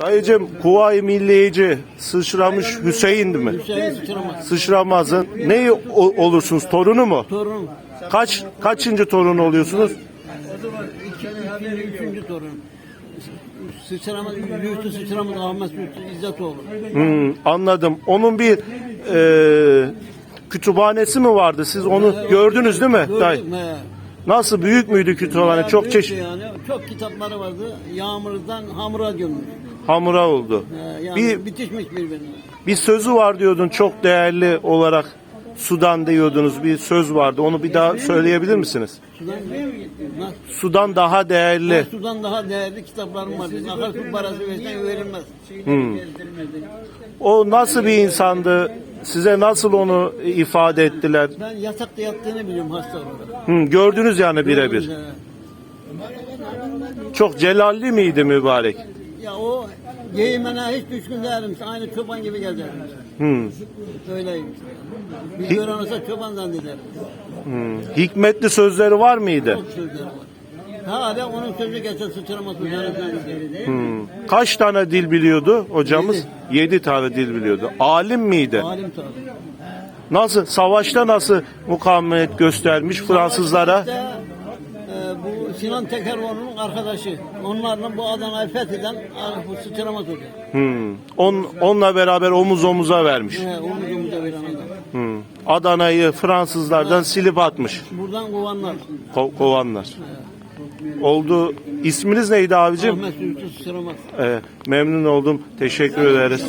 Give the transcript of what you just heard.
Dayıcım Kuvayi Milliyeci sıçramış Hüseyin'di mi? Hüseyin Sıçramaz. Sıçramaz'ın neyi o- olursunuz? Torunu mu? Torun. Kaç kaçıncı torun oluyorsunuz? O zaman iki, ikinci, üçüncü torun. Sıçramaz, Lütfü Sıçramaz, Ahmet Lütfü İzzetoğlu. Hmm, anladım. Onun bir e, kütüphanesi mi vardı? Siz onu gördünüz değil mi? Dayı? Gördüm he. Nasıl büyük müydü kütüphane? Çok büyüktü çeşit Yani. Çok kitapları vardı. Yağmurdan hamura gömmüş. hamura oldu. Yani Bir bitişmiş birbirine. bir sözü var diyordun çok değerli olarak sudan diyordunuz. Bir söz vardı. Onu bir daha söyleyebilir misiniz? Sudan, Nasıl? Sudan daha değerli. Sudan daha değerli kitaplarım var. Akarsu parası versen verilmez. O nasıl bir insandı? Size nasıl onu ifade ettiler? Ben yatakta yattığını biliyorum hasta olarak. Hı, gördünüz yani birebir. Çok celalli miydi mübarek? Ya o giyimene hiç düşkün değilim. Aynı çoban gibi. Hı, Öyleymiş. Bir gören olsa çoban zannederim. hı. Hikmetli sözleri var mıydı? Çok sözleri var. Hala onun sözü geçer sıçramaz üzerine. Kaç tane dil biliyordu hocamız? Yedi tane dil biliyordu. Alim miydi? Alim tabi. Nasıl? Savaşta nasıl mukavemet göstermiş Fransızlara? İşte, e, bu Sinan Tekeroğlu'nun arkadaşı. Onlarla bu Adana'yı fetheden bu sıçramaz oluyor. Hı. On, onunla beraber omuz omuza vermiş. He, omuz omuza veren adam. Hı. Adana'yı Fransızlardan silip atmış. Buradan kovanlar. Ko- kovanlar. Oldu. İsminiz neydi abicim? Ahmet Ülkü sıçramaz. Ee, memnun oldum. Teşekkür ederiz.